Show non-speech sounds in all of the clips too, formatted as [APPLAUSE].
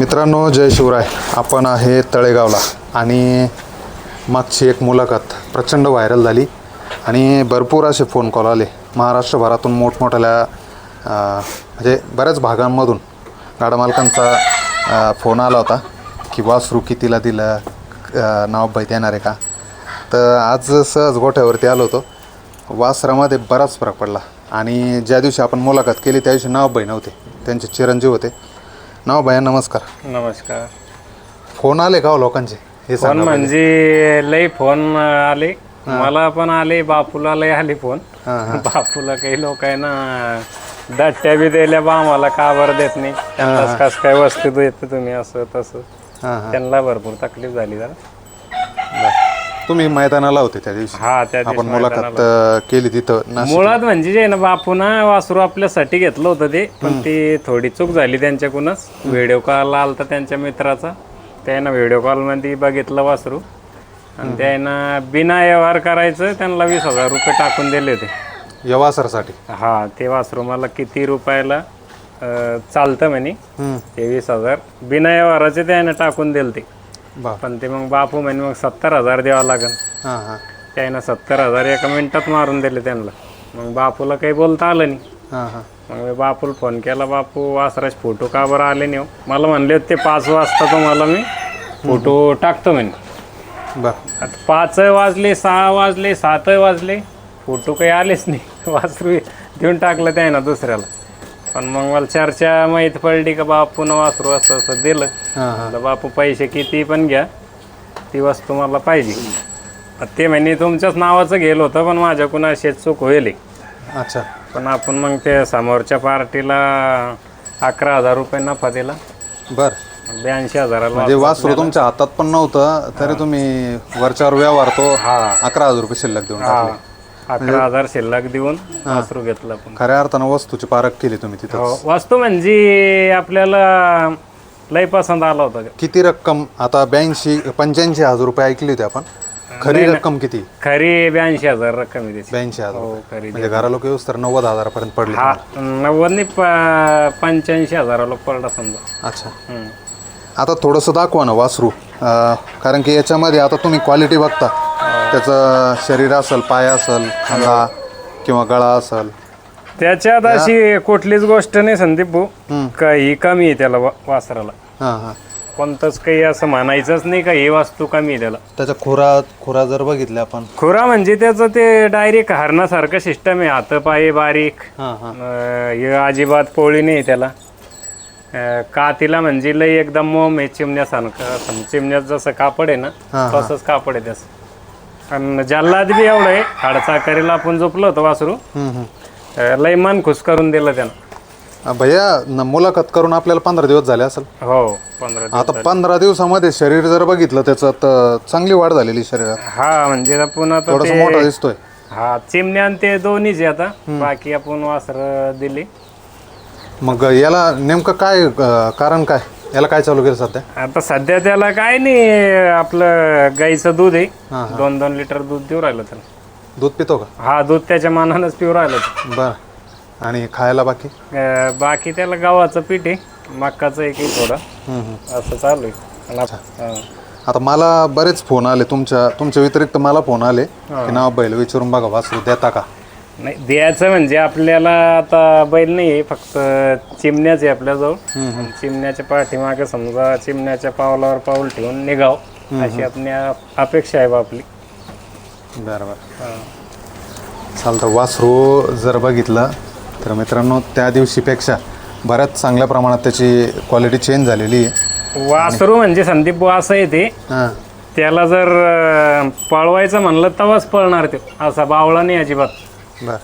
मित्रांनो जय शिवराय. आपण आहे तळेगावला आणि मागची एक मुलाखत प्रचंड व्हायरल झाली आणि भरपूर असे फोन कॉल आले. महाराष्ट्रभरातून मोठमोठ्या म्हणजे बऱ्याच भागांमधून गाडा मालकांचा फोन आला होता की वासरू कितीला दिलं? नाव बैत येणार आहे का? तर आज सहज गोठ्यावरती आलो होतो. वासरामध्ये बराच फरक पडला आणि ज्या दिवशी आपण मुलाखत केली त्या दिवशी नावबाई नव्हते त्यांचे चिरंजीव होते. नावबाई नमस्कार. नमस्कार. फोन आले का हो लोकांचे? हे फोन सांगा पहिले. म्हणजे लय फोन आले. मला पण आले बापूला लय आले फोन. हां, हां. बापूला काही लोक आहे ना दट्ट्या बी दिल्या बा आम्हाला का बरं देत नाही? त्यांनाच कस काय वस्तू देते तुम्ही असं तसं. हां हां. त्यांना भरपूर तकलीफ झाली जरा. तुम्ही मैदानाला होते त्या दिवशी. हा त्या दिवशी आपण मुलाखत अं, केली तिथं नाशिक मुळात म्हणजे जे ना बापूना वासरू आपल्यासाठी घेतलं होतं ते पण ती थोडी चूक झाली त्यांच्याकडूनच. व्हिडिओ कॉल आलता त्यांच्या मित्राचा. त्यानं व्हिडिओ कॉलमध्ये बघितलं वासरू. आणि त्यानं बिना व्यवहार करायचं त्यांना वीस हजार रुपये टाकून दिले होते. या वासरासाठी? हा ते वासरू मला किती रुपयाला अं, चालतं म्हणे. हम्म. ते वीस हजार. बिना व्यवहाराचे त्यानं टाकून दिले ते बा पण ते मग बापू म्हणे मग सत्तर हजार द्यावं लागेल. हां हां. त्यानं सत्तर हजार एका मिनिटात मारून दिले त्यांना. मग बापूला काही बोलता आलं नाही. हां हां. मग मी बापूला फोन केला बापू वासराज फोटो का बरं आले नाही हो? मला म्हणले होते पाच वाजता तुम्हाला मी फोटो टाकतो म्हणे. बरं. आता पाच वाजले सहा वाजले सात वाजले फोटो काही आलेच नाही. [LAUGHS] वासरू देऊन टाकलं त्या ना दुसऱ्याला. पण मग मला चर्चा माहीत पडली का बापून वासरू असं असं दिलं. हां हां. बापू पैसे किती पण घ्या ती वस्तू मला पाहिजे. ते म्हणे तुमच्याच नावाचं गेलं होतं पण माझ्याकडून अशी चूक होईल. अच्छा. पण आपण मग ते समोरच्या पार्टीला अकरा हजार रुपये नफा दिला. बरं. ब्याऐंशी हजाराला म्हणजे वासरू तुमच्या हातात पण नव्हतं तरी तुम्ही वरच्यावर व्यवहार तो हा. अकरा हजार रुपये शिल्लक देऊन टाकले. अकरा हजार शिल्लक देऊन वासरू घेतलं आपण. खऱ्या अर्थानं वस्तूची पारख केली तुम्ही तिथं हो, वस्तू म्हणजे आपल्याला लय पसंत आला होता. किती रक्कम आता ब्याऐंशी पंच्याऐंशी हजार रुपये ऐकली होती आपण. खरी रक्कम किती? खरी ब्याऐंशी हजार रक्कम आहे त्याची. ब्याऐंशी हजार हो खरी म्हणजे घरा लोक येऊस तर नव्वद हजारापर्यंत पडले हा नव्वदनी पंच्याऐंशी हजाराला पडला समजा. अच्छा. हम्म. आता थोडंसं दाखवा ना वासरू. अं, कारण की याच्यामध्ये आता तुम्ही क्वालिटी बघता. त्याचं शरीर असेल पाय असेल खांदा किंवा गळा असेल. त्याच्यात अशी कुठलीच गोष्ट नाही संदीप भाऊ. काही कमी आहे त्याला वा- वासराला. हां हां. कोणतंच काही असं म्हणायचंच नाही का ही वस्तू कमी आहे त्याला. त्याच्या खुरा खुरा जर बघितले आपण. खुरा म्हणजे त्याचं ते डायरेक्ट हरणासारखं सिस्टम आहे. हात पाय बारीक. हां हां. अं, हे अजिबात पोळी नाही त्याला. अं, कातीला म्हणजे लई एकदम मोम आहे. चिमण्यासारखं सम- चिमण्यात जसं कापड आहे ना हा. तसंच कापड आहे त्याचं. आणि जल्लाद बी एवढं आहे हाडचाकरीला आपण झोपलो होतो वासरू. लई मन खुश करून दिलं त्यानं. अं, भैया न- मुलाखत करून आपल्याला पंधरा दिवस झाले असेल. हो पंधरा दिवस. आता पंधरा दिवसामध्ये शरीर जर बघितलं त्याचं तर चांगली वाढ झालेली शरीरात. हा म्हणजे आपण आता थोडस ते- मोठा दिसतोय. हा चिमण्या आणि ते दोन्हीच आहे आता. बाकी आपण वासर दिली. मग याला नेमकं काय अं, कारण काय? याला काय चालू केलं सध्या? आता सध्या त्याला काय नाही आपलं गाईचं दूध आहे. दोन दोन लिटर दूध देऊ राहिलं त्याला. दूध पितो का? हा दूध त्याच्या मानानंच पिऊ राहिलं ते. बर. आणि खायला बाकी? अं, बाकी त्याला गव्हाचं पीठ आहे. मक्काचं एक आहे थोडं. हम्म, हम्म. असं चालू आहे. आणि आप- हा. आता मला बरेच फोन आले तुमच्या तुमच्या व्यतिरिक्त मला फोन आले की नाव बैल विचारून बघा वासरू देता का? नाही द्यायचं म्हणजे आपल्याला आता बैल नाही आहे फक्त चिमण्याच आहे आपल्याजवळ. चिमण्याच्या पाठीमागे समजा चिमण्याच्या पावलावर पाऊल ठेवून निघाव. अशी आपली अपेक्षा आहे बा आपली बरं बरं. हा. चालतं वासरू जर बघितलं तर मित्रांनो त्या दिवशीपेक्षा बऱ्याच चांगल्या प्रमाणात त्याची क्वालिटी चेंज झालेली आहे. वासरू म्हणजे संदीप बुवा असं आहे ते. हां. त्याला जर अं, पळवायचं म्हणलं तेव्हाच पळणार ते. असा बावळा नाही अजिबात. बरं.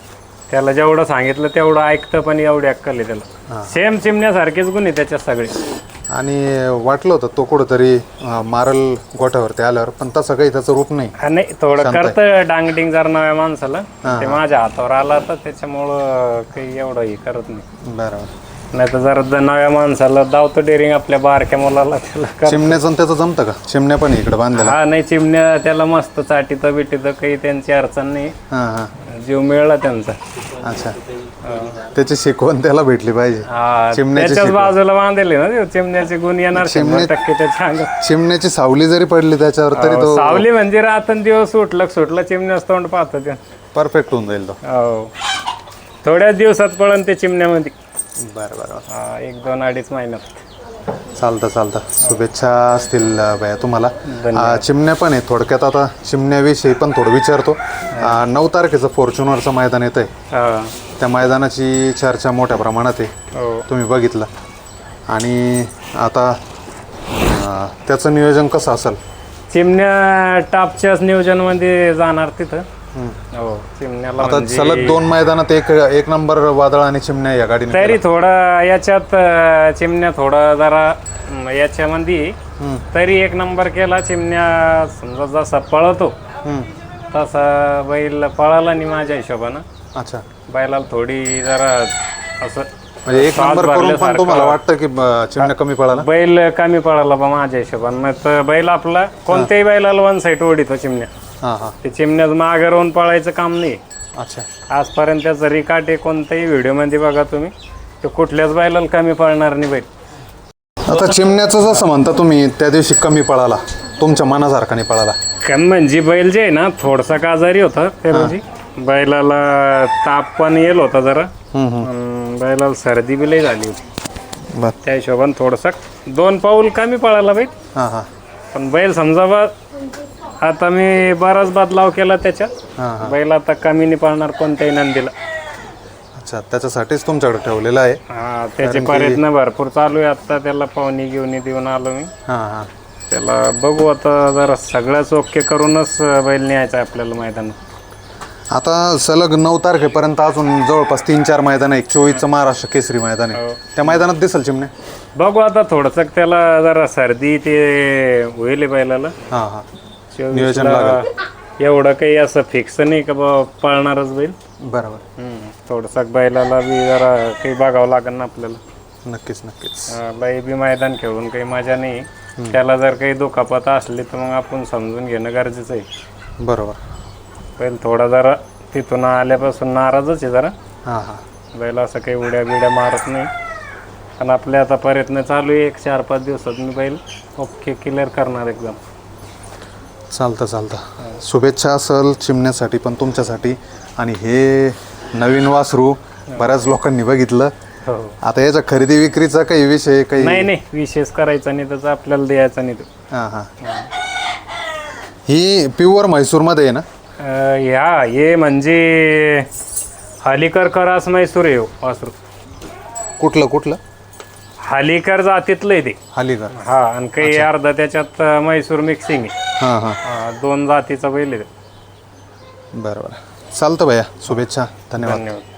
त्याला जेवढं सांगितलं तेवढं ऐकतं पण एवढी अक्कल आहे त्याला. सेम चिमण्यासारखेच गुण आहे त्याच्यात सगळे. आणि वाटलं होतं तो कुठंतरी मारल गोठ्यावरती आल्यावर पण तसं काही त्याचं रूप नाही. हा, नाही थोडं करतं डांगडिंग जर नव्या माणसाला. ते माझ्या हातावर आला तर त्याच्यामुळं काही एवढं हे करत नाही. बरं बरं. नाही तर जर नव्या माणसाला दावतो डेअरिंग आपल्या बारक्या मुलाला त्याला. कर [LAUGHS] चिमण्याचं आणि त्याचं जमतं का? चिमण्या पण इकडे बांधलेला हा नाही चिमण्या त्याला मस्त चाटीतं बिटीतं काही त्यांची अडचण नाही. हां हां. जीव मिळला त्यांचा. अच्छा. त्याची शिकवण त्याला भेटली पाहिजे. हा चिमण्याची त्याच्याच शिकवण. बाजूला बांधले ना ते चिमण्याचे गुण येणार शंभर चिमणे- टक्के त्याच्या अंगात चिमण्याची सावली जरी पडली त्याच्यावर तरी तो सावली म्हणजे रातन दिवस सुटलं सुटलं चिमण्याच तोंड पाहतो ते. परफेक्ट होऊन जाईल तो. हो थोड्याच दिवसात पळन ते चिमण्यामध्ये. बरं बरं एक दोन अडीच महिन्यात चालतं चालतं. शुभेच्छा असतील अं, भैया तुम्हाला. अं, चिमण्या पण आहे थोडक्यात आता. चिमण्याविषयी पण थोडं विचारतो. अं, नऊ तारखेचं फॉर्च्युनरचं मैदान येतं आहे हा. त्या मैदानाची चर्चा मोठ्या प्रमाणात आहे. हो. तुम्ही बघितलं. आणि आता अं, त्याचं नियोजन कसं असेल? चिमण्या टापच्याच नियोजनमध्ये जाणार तिथं. हो. चिमण्याला आता म्हणजे- सलग दोन मैदानात एक एक नंबर वादळ आणि चिमण्या या गाडीने तरी थोडं याच्यात अं, चिमण्या थोडं जरा अं, याच्यामध्ये. तरी एक नंबर केला चिमण्या समजा जसा पळतो हम्म. तसा बैल पळाला नाही माझ्या हिशोबानं. अच्छा. बैलाला थोडी जरा असं म्हणजे एक नंबर करून पण. तुम्हाला वाटतं की चिमण्या कमी पळाला? बैल कमी पळाला बा माझ्या हिशोबानं. तर बैल आपला कोणत्याही बैलाला वन साईड ओढितो चिमण्या. हां हां. ते चिमण्यात मागे राहून पळायचं काम नाही. अच्छा. आजपर्यंत त्याचं रिकाट आहे कोणत्याही व्हिडिओमध्ये बघा तुम्ही. तो कुठल्याच बैलाला कमी पळणार नाही बैल. आता चिमण्याचं जसं म्हणता तुम्ही त्या दिवशी कमी पळाला. तुमच्या मनासारखा नाही पळाला. कारण म्हणजे बैल जे आहे ना थोडसा काजारी होता त्या रोजी. बैलाला ताप पण येल होता जरा. हम्म, हम्म. अन् बैलाला सर्दी बी लई झाली होती. बर. त्या हिशोबाने थोडसा दोन पाऊल कमी पळाला बैल. हां हां. पण बैल समजा बा आता मी बराच बदलाव केला त्याच्यात. हां हां. बैल आता कमी नाही पळणार कोणत्याही नंदीला. अच्छा त्याच्यासाठीच तुमच्याकडे ठेवलेलं आहे. हा त्याचे प्रयत्न भरपूर चालू आहे आता त्याला पाहुणी घेऊन देऊन आलो मी. हां हां. त्याला बघू आता जरा सगळ्याच ओके करूनच बैल न्यायचा आपल्याला मैदानात. आता सलग नऊ तारखेपर्यंत अजून जवळपास तीन चार मैदान आहे. एक चोवीसचं महाराष्ट्र केसरी मैदान आहे. त्या मैदानात दिसेल चिमणे बघू आता थोडंसं त्याला जरा सर्दी ते होईल बैलाला. हां हां. चोवीसला एवढं काही असं फिक्स नाही का बा पळणारच बैल. बरोबर. हम्म. थोडंसं बैलाला बी जरा काही बघावं लागेल ना आपल्याला. नक्कीच नक्कीच. अं, लई बी मैदान खेळून काही मजा नाही. त्याला जर काही दुखापत असली तर मग आपण समजून घेणं गरजेचं आहे. बरोबर. बैल थोडा जरा तिथून आल्यापासून नाराजच आहे जरा. हां हां. बैल असं काही उड्या बिड्या मारत नाही. पण आपले आता प्रयत्न चालू आहे एक चार पाच दिवसात मी बैल ओके क्लिअर करणार एकदम. चालतं चालतं. शुभेच्छा असेल चिमण्यासाठी पण तुमच्यासाठी. आणि हे नवीन वासरू बऱ्याच लोकांनी बघितलं. हो. आता याच्या खरेदी विक्रीचा काही विषय काही नाही नाही. विशेष करायचा नाही त्याचा आपल्याला द्यायचा नाही तो. हां हां. ही प्युअर म्हैसूरमध्ये आहे ना? अं, ह्या हे म्हणजे हालीकर करास मैसूर आहे हो, वासरू. कुठलं कुठलं? हालीकर जातीतलं आहे ते. अलीगड हा आणि काही अर्धा त्याच्यात अं, मैसूर मिक्सिंग आहे. हां हां. हा, दोन जातीचा बैल आहे. बरं बरं. चालतं भैया. शुभेच्छा. धन्यवाद. धन्यवाद.